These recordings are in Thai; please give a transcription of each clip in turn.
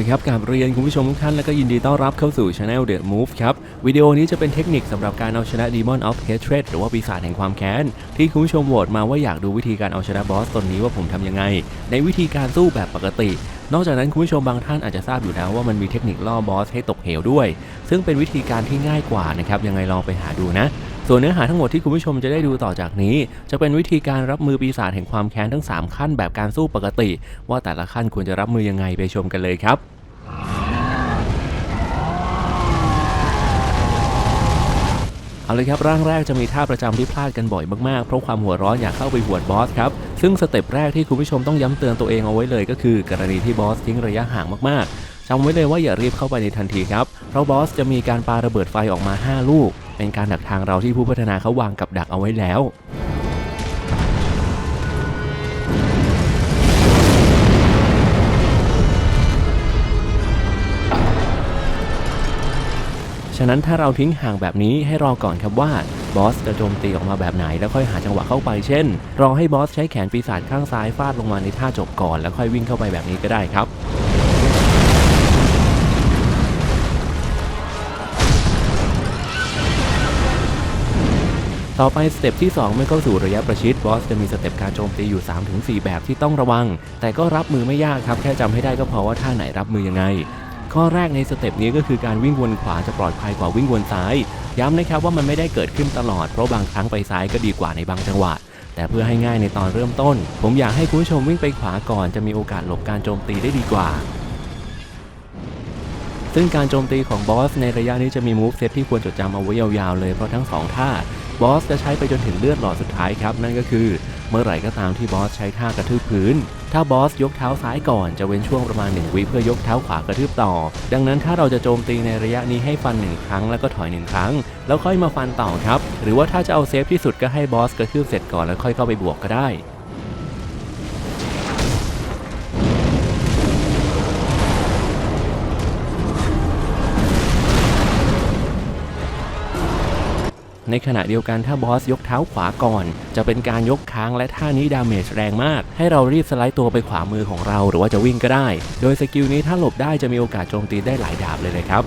ละครับกับเรียนคุณผู้ชมทุกท่านและก็ยินดีต้อนรับเข้าสู่ Channel The Move ครับ วิดีโอนี้จะเป็นเทคนิคสำหรับการเอาชนะ Demon of Hatred หรือว่าปีศาจแห่งความแค้น ที่คุณผู้ชมโหวตมาว่าอยากดูวิธีการเอาชนะบอสตนนี้ว่าผมทำยังไง ในวิธีการสู้แบบปกติ นอกจากนั้นคุณผู้ชมบางท่านอาจจะทราบอยู่แล้วว่ามันมีเทคนิคล่อบอสให้ตกเหวด้วย ซึ่งเป็นวิธีการที่ง่ายกว่านะครับยังไงลองไปหาดูนะ ส่วนเนื้อหาทั้งหมดที่คุณผู้ชมจะได้ดูต่อจากนี้ จะเป็นวิธีการรับมือปีศาจแห่งความแค้นทั้ง 3 ขั้นแบบการสู้ปกติ ว่าแต่ละขั้นควรจะรับมือยังไงไปชมกันเลยครับเอาเลยครับร่างแรกจะมีท่าประจำที่พลาดกันบ่อยมากๆ เพราะความหัวร้อนอยากเข้าไปหวดบอสครับ ซึ่งสเต็ปแรกที่คุณผู้ชมต้องย้ำเตือนตัวเองเอาไว้เลยก็คือ กรณีที่บอสทิ้งระยะห่างมากๆจำไว้เลยว่าอย่ารีบเข้าไปในทันทีครับ เพราะบอสจะมีการปาระเบิดไฟออกมา 5 ลูก เป็นการดักทางเราที่ผู้พัฒนาเขาวางกับดักเอาไว้แล้วฉะนั้นถ้าเราทิ้งห่างแบบนี้ให้รอก่อนครับว่าบอสจะโจมตีออกมาแบบไหนแล้วค่อยหาจังหวะเข้าไปเช่น รอให้บอสใช้แขนปีศาจข้างซ้ายฟาดลงมาในท่าจบก่อน แล้วค่อยวิ่งเข้าไปแบบนี้ก็ได้ครับ ต่อไปสเต็ปที่ 2 เมื่อเข้าสู่ระยะประชิดบอสจะมีสเต็ปการโจมตีอยู่ 3-4 แบบที่ต้องระวัง แต่ก็รับมือไม่ยากครับ แค่จำให้ได้ก็พอว่าท่าไหนรับมือยังไง ข้อแรกในสเต็ปนี้ก็คือการวิ่งวนขวาจะปลอดภัยกว่าวิ่งวนซ้าย ย้ำนะครับว่ามันไม่ได้เกิดขึ้นตลอดเพราะบางครั้งไปซ้ายก็ดีกว่าในบางจังหวะแต่เพื่อให้ง่ายในตอนเริ่มต้น ผมอยากให้คุณผู้ชมวิ่งไปขวาก่อนจะมีโอกาสหลบการโจมตีได้ดีกว่า ซึ่งการโจมตีของบอสในระยะนี้จะมีมูฟเซตที่ควรจดจำเอาไว้ยาวๆเลยเพราะทั้งสองท่า บอสจะใช้ไปจนถึงเลือดหลอดสุดท้ายครับ นั่นก็คือ เมื่อไหร่ก็ตามที่บอสใช้ท่ากระทืบพื้น ถ้าบอสยกเท้าซ้ายก่อนจะเว้นช่วงประมาณ 1 วิเพื่อยกเท้าขวากระทืบต่อ ดังนั้นถ้าเราจะโจมตีในระยะนี้ให้ฟัน 1 ครั้งแล้วก็ถอย 1 ครั้ง แล้วค่อยมาฟันต่อครับ หรือว่าถ้าจะเอาเซฟที่สุดก็ให้บอสกระทืบเสร็จก่อนแล้วค่อยเข้าไปบวกก็ได้ ในขณะเดียวกันถ้าบอสยกเท้าขวาก่อน จะเป็นการยกค้างและท่านี้ดาเมจแรงมาก ให้เรารีบสไลด์ตัวไปขวามือของเรา หรือว่าจะวิ่งก็ได้ โดยสกิลนี้ถ้าหลบได้จะมีโอกาสโจมตีได้หลายดาบเลยนะครับ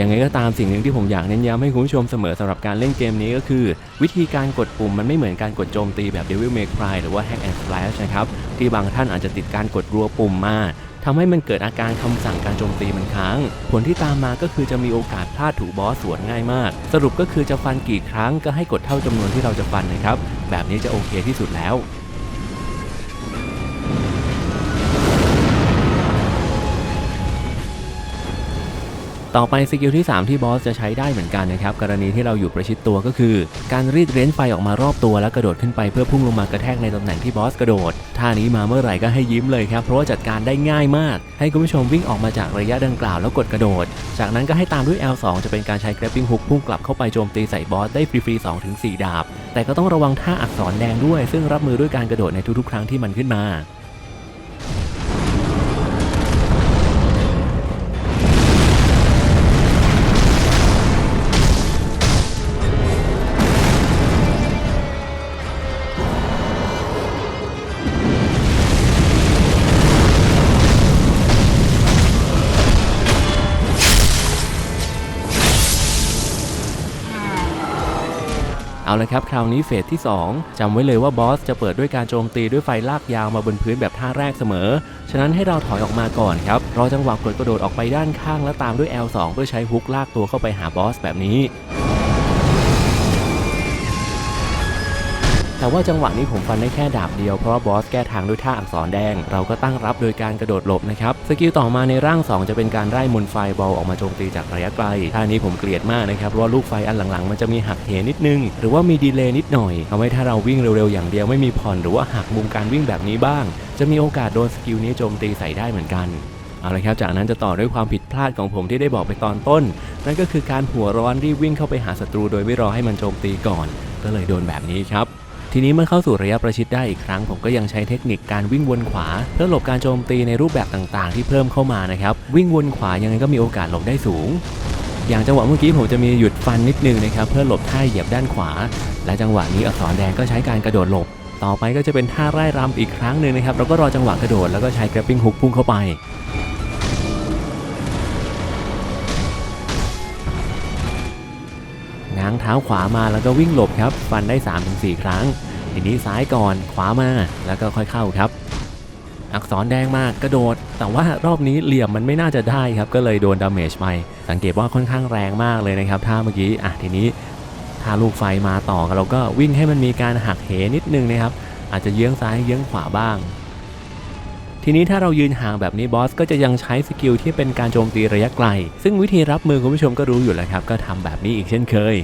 ยังไงก็ตามสิ่งหนึ่งที่ผมอยากเน้นย้ำให้คุณผู้ชมเสมอสำหรับการเล่นเกมนี้ก็คือ วิธีการกดปุ่มมันไม่เหมือนการกดโจมตีแบบ Devil May Cry หรือว่า Hack and Slash นะครับ ที่บางท่านอาจจะติดการกดรัวปุ่มมาทำให้มันเกิดอาการคำสั่งการโจมตีมันค้าง ผลที่ตามมาก็คือจะมีโอกาสพลาดถูกบอสสวนง่ายมาก สรุปก็คือจะฟันกี่ครั้งก็ให้กดเท่าจำนวนที่เราจะฟันนะครับ แบบนี้จะโอเคที่สุดแล้ว ต่อไปสกิลที่ 3 ที่บอสจะใช้ได้เหมือนกันนะครับกรณีที่เราอยู่ประชิดตัวก็คือ การรีดเร้นไฟออกมารอบตัวแล้วกระโดดขึ้นไปเพื่อพุ่งลงมากระแทกในตำแหน่งที่บอสกระโดดท่านี้มาเมื่อไหร่ก็ให้ยิ้มเลยครับเพราะว่าจัดการได้ง่ายมาก ให้คุณผู้ชมวิ่งออกมาจากระยะดังกล่าวแล้วกดกระโดด จากนั้นก็ให้ตามด้วย L2 จะเป็นการใช้ grappling hook พุ่งกลับเข้าไปโจมตีใส่บอสได้ฟรีๆ2-4ดาบ แต่ก็ต้องระวังท่าอักษรแดงด้วย ซึ่งรับมือด้วยการกระโดดในทุกๆ ครั้งที่มันขึ้นมา เอาละครับคราวนี้เฟสที่ 2จำไว้เลยว่าบอสจะเปิดด้วยการโจมตีด้วยไฟลากยาวมาบนพื้นแบบท่าแรกเสมอ ฉะนั้นให้เราถอยออกมาก่อนครับ รอจังหวะกดกระโดดออกไปด้านข้างแล้วตามด้วย L2 เพื่อใช้ฮุกลากตัวเข้าไปหาบอสแบบนี้ แต่ว่าจังหวะนี้ผมฟันได้แค่ดาบเดียวเพราะว่าบอสแก้ทางด้วยท่าอักษรแดง เราก็ตั้งรับโดยการกระโดดหลบนะครับสกิลต่อมาในร่าง 2 จะเป็นการไล่มนไฟบอลออกมาโจมตีจากระยะไกลท่านี้ผมเกลียดมากนะครับเพราะว่าลูกไฟอันหลังๆ มันจะมีหักเหนิดนึง หรือว่ามีดีเลย์นิดหน่อยทำให้ถ้าเราวิ่งเร็วๆอย่างเดียวไม่มีผ่อนหรือว่าหักมุมการวิ่งแบบนี้บ้าง จะมีโอกาสโดนสกิลนี้โจมตีใส่ได้เหมือนกันเอาละครับ จากนั้นจะต่อด้วยความผิดพลาดของผมที่ได้บอกไปตอนต้น นั่นก็คือการหัวร้อนรีบวิ่งเข้าไปหาศัตรูโดยไม่รอให้มันโจมตีก่อน ก็เลยโดนแบบนี้ครับ ทีนี้เมื่อเข้าสู่ระยะประชิดได้อีกครั้ง ผมก็ยังใช้เทคนิคการวิ่งวนขวา เพื่อหลบการโจมตีในรูปแบบต่างๆ ที่เพิ่มเข้ามานะครับวิ่งวนขวายังไงก็มีโอกาสหลบได้สูง อย่างจังหวะเมื่อกี้ผมจะมีหยุดฟันนิดนึงนะครับเพื่อหลบท่าเหยียบด้านขวา และจังหวะนี้อักษรแดงก็ใช้การกระโดดหลบ ต่อไปก็จะเป็นท่าไร่รำอีกครั้งหนึ่งนะครับเราก็รอจังหวะกระโดดแล้วก็ใช้ grabbing hook พุ่งเข้าไป ง้างเท้าขวามาแล้วก็วิ่งหลบครับฟันได้ 3-4 ครั้ง ทีนี้ซ้ายก่อนขวามาแล้วก็ค่อยเข้าครับ อักษรแดงมากกระโดด แต่ว่ารอบนี้เหลี่ยมมันไม่น่าจะได้ครับ ก็เลยโดนดาเมจไปสังเกตว่าค่อนข้างแรงมากเลยนะครับท่าเมื่อกี้อะทีนี้ถ้าลูกไฟมาต่อเราก็วิ่งให้มันมีการหักเหนิดนึงนะครับ อาจจะเยื้องซ้ายเยื้องขวาบ้าง ทีนี้ถ้าเรายืนห่างแบบนี้บอสก็จะยังใช้สกิลที่เป็นการโจมตีระยะไกล ซึ่งวิธีรับมือคุณผู้ชมก็รู้อยู่แล้วครับ ก็ทำแบบนี้อีกเช่นเคย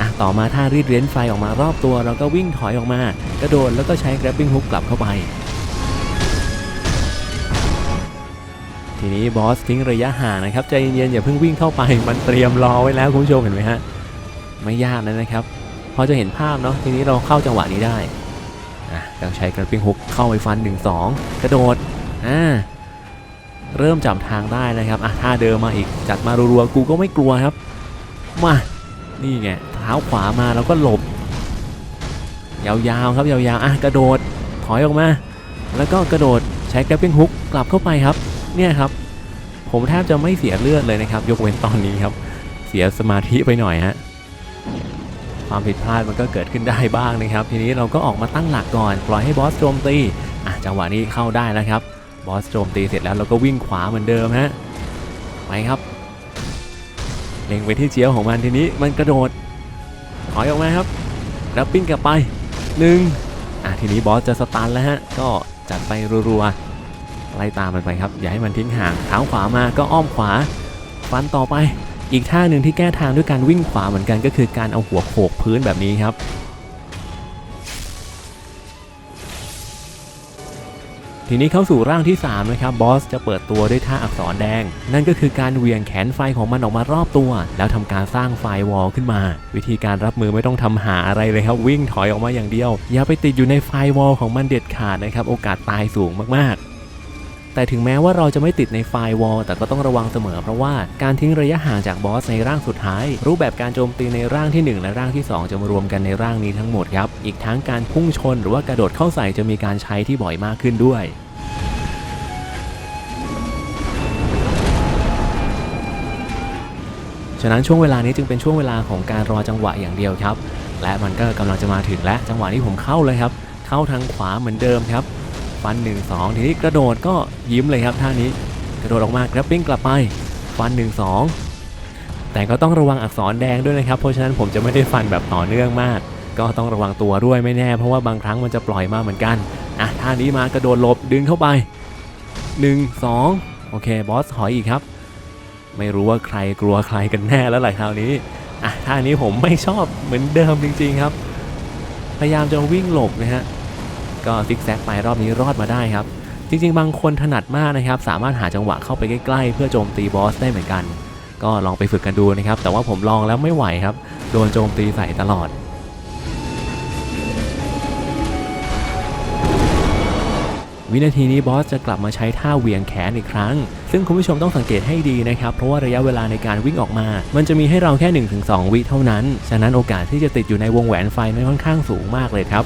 อะต่อมาถ้ารีดเรนไฟออกมารอบตัวเราก็วิ่งถอยออกมากระโดดแล้วก็ใช้ grabbing hook กลับเข้าไป ทีนี้บอสทิ้งระยะห่างนะครับใจเย็นๆอย่าเพิ่งวิ่งเข้าไปมันเตรียมรอไว้แล้วคุณผู้ชมเห็นไหมฮะไม่ยากนะนะครับ พอจะเห็นภาพเนาะทีนี้เราเข้าจังหวะนี้ได้อะต้องใช้ grabbing hook เข้าไปฟัน 1 2 กระโดดอ่าเริ่มจับทางได้นะครับอะท่าเดิมมาอีกจัดมารัวๆกูก็ไม่กลัวครับ มานี่ไงเท้าขวามาแล้วก็หลบ ยาวๆครับยาวๆอะกระโดดถอยออกมา แล้วก็กระโดดใช้ grabbing hook กลับเข้าไปครับ เนี่ยครับ ผมแทบจะไม่เสียเลือดเลยนะครับ ยกเว้นตอนนี้ครับ เสียสมาธิไปหน่อยฮะ ความผิดพลาดมันก็เกิดขึ้นได้บ้างนะครับ ทีนี้เราก็ออกมาตั้งหลักก่อนปล่อยให้บอสโจมตีอะจังหวะนี้เข้าได้แล้วครับบอสโจมตีเสร็จแล้วเราก็วิ่งขวาเหมือนเดิมฮะไปครับ เล็งไปที่เจียวของมันทีนี้มันกระโดดถอยออกมาครับ แล้วปิ้งกลับไปหนึ่งอะทีนี้บอสจะสตันแล้วฮะก็จัดไปรัวๆไล่ตามมันไปครับ อย่าให้มันทิ้งห่างเท้าขวามาก็อ้อมขวาฟันต่อไป อีกท่าหนึ่งที่แก้ทางด้วยการวิ่งขวาเหมือนกันก็คือการเอาหัวโขกพื้นแบบนี้ครับทีนี้เข้าสู่ร่างที่3นะครับบอสจะเปิดตัวด้วยท่าอักษรแดง นั่นก็คือการเหวี่ยงแขนไฟของมันออกมารอบตัว แล้วทำการสร้างไฟวอลขึ้นมา วิธีการรับมือไม่ต้องทำหาอะไรเลยครับ วิ่งถอยออกมาอย่างเดียว อย่าไปติดอยู่ในไฟวอลของมันเด็ดขาดนะครับ โอกาสตายสูงมากๆ แต่ถึงแม้ว่าเราจะไม่ติดในไฟวอลแต่ก็ต้องระวังเสมอเพราะว่าการทิ้งระยะห่างจากบอสในร่างสุดท้าย รูปแบบการโจมตีในร่างที่ 1 และร่างที่ 2 จะมารวมกันในร่างนี้ทั้งหมดครับ อีกทั้งการพุ่งชนหรือว่ากระโดดเข้าใส่จะมีการใช้ที่บ่อยมากขึ้นด้วยฉะนั้นช่วงเวลานี้จึงเป็นช่วงเวลาของการรอจังหวะอย่างเดียวครับ และมันก็กำลังจะมาถึงและจังหวะนี้ผมเข้าเลยครับ เข้าทางขวาเหมือนเดิมครับ ฟัน 1 2 ทีนี้กระโดดก็ยิ้มเลยครับท่านี้ กระโดดออกมากระปิ้งกลับไป ฟัน 1 2 แต่ก็ต้องระวังอักษรแดงด้วยนะครับ เพราะฉะนั้นผมจะไม่ได้ฟันแบบต่อเนื่องมาก ก็ต้องระวังตัวด้วยไม่แน่ เพราะว่าบางครั้งมันจะปล่อยมาเหมือนกันอะท่านี้มากระโดดหลบดึงเข้าไป 1 2 โอเคบอสถอยอีกครับ ไม่รู้ว่าใครกลัวใครกันแน่แล้วแหละคราวนี้อะท่านี้ผมไม่ชอบเหมือนเดิมจริง ๆครับ พยายามจะวิ่งหลบนะฮะ ก็ซิกแซกไปรอบนี้รอดมาได้ครับ จริง ๆ บางคนถนัดมากนะครับ สามารถหาจังหวะเข้าไปใกล้ๆ เพื่อโจมตีบอสได้เหมือนกัน ก็ลองไปฝึกกันดูนะครับ แต่ว่าผมลองแล้วไม่ไหวครับ โดนโจมตีใส่ตลอดวินาทีนี้บอสจะกลับมาใช้ท่าเหวี่ยงแขนอีกครั้ง ซึ่งคุณผู้ชมต้องสังเกตให้ดีนะครับ เพราะว่าระยะเวลาในการวิ่งออกมา มันจะมีให้เราแค่ 1-2 วิเท่านั้น ฉะนั้นโอกาสที่จะติดอยู่ในวงแหวนไฟมันค่อนข้างสูงมากเลยครับ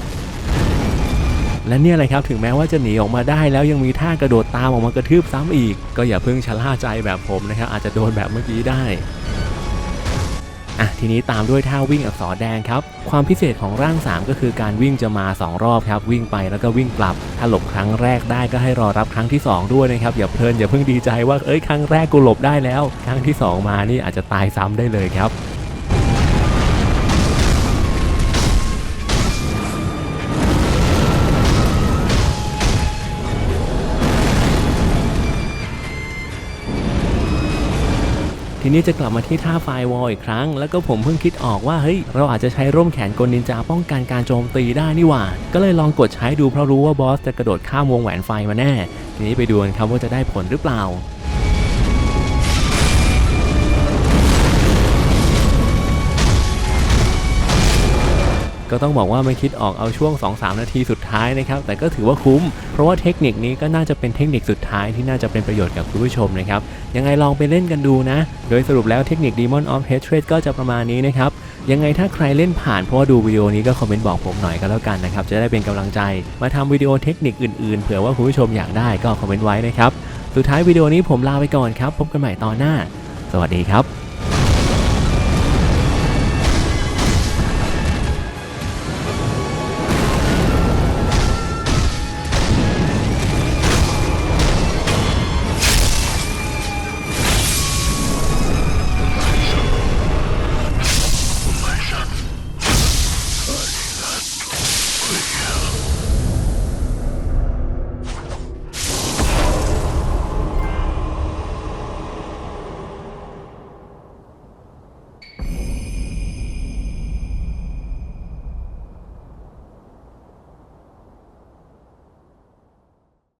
และเนี่ยเลยครับถึงแม้ว่าจะหนีออกมาได้ แล้วยังมีท่ากระโดดตามออกมากระทืบซ้ำอีก ก็อย่าเพิ่งชะล่าใจแบบผมนะครับอาจจะโดนแบบเมื่อกี้ได้อะทีนี้ตามด้วยท่าวิ่งอักษรแดงครับ ความพิเศษของร่าง 3 ก็คือการวิ่งจะมา 2 รอบครับ วิ่งไปแล้วก็วิ่งกลับ ถ้าหลบครั้งแรกได้ก็ให้รอรับครั้งที่ 2 ด้วยนะครับ อย่าเพลินอย่าเพิ่งดีใจว่าเอ้ยครั้งแรกกูหลบได้แล้ว ครั้งที่ 2 มานี่อาจจะตายซ้ำได้เลยครับ ทีนี้จะกลับมาที่ท่าไฟวอลอีกครั้ง แล้วก็ผมเพิ่งคิดออกว่าเฮ้ยเราอาจจะใช้ร่มแขนกลนินจาป้องกันการโจมตีได้นี่หว่า ก็เลยลองกดใช้ดูเพราะรู้ว่าบอสจะกระโดดข้ามวงแหวนไฟมาแน่ ทีนี้ไปดูกันครับว่าจะได้ผลหรือเปล่า ก็ต้องบอกว่าไม่คิดออกเอาช่วง 2-3 นาทีสุดท้ายนะครับ แต่ก็ถือว่าคุ้ม เพราะว่าเทคนิคนี้ก็น่าจะเป็นเทคนิคสุดท้ายที่น่าจะเป็นประโยชน์กับคุณผู้ชมนะครับ ยังไงลองไปเล่นกันดูนะ โดยสรุปแล้วเทคนิค Demon of Hatred ก็จะประมาณนี้นะครับ ยังไงถ้าใครเล่นผ่านเพราะว่าดูวิดีโอนี้ก็คอมเมนต์บอกผมหน่อยก็แล้วกันนะครับ จะได้เป็นกำลังใจ มาทำวิดีโอเทคนิคอื่นๆ เผื่อว่าคุณผู้ชมอยากได้ก็คอมเมนต์ไว้นะครับ สุดท้ายวิดีโอนี้ผมลาไปก่อนครับ พบกันใหม่ตอนหน้า สวัสดีครับ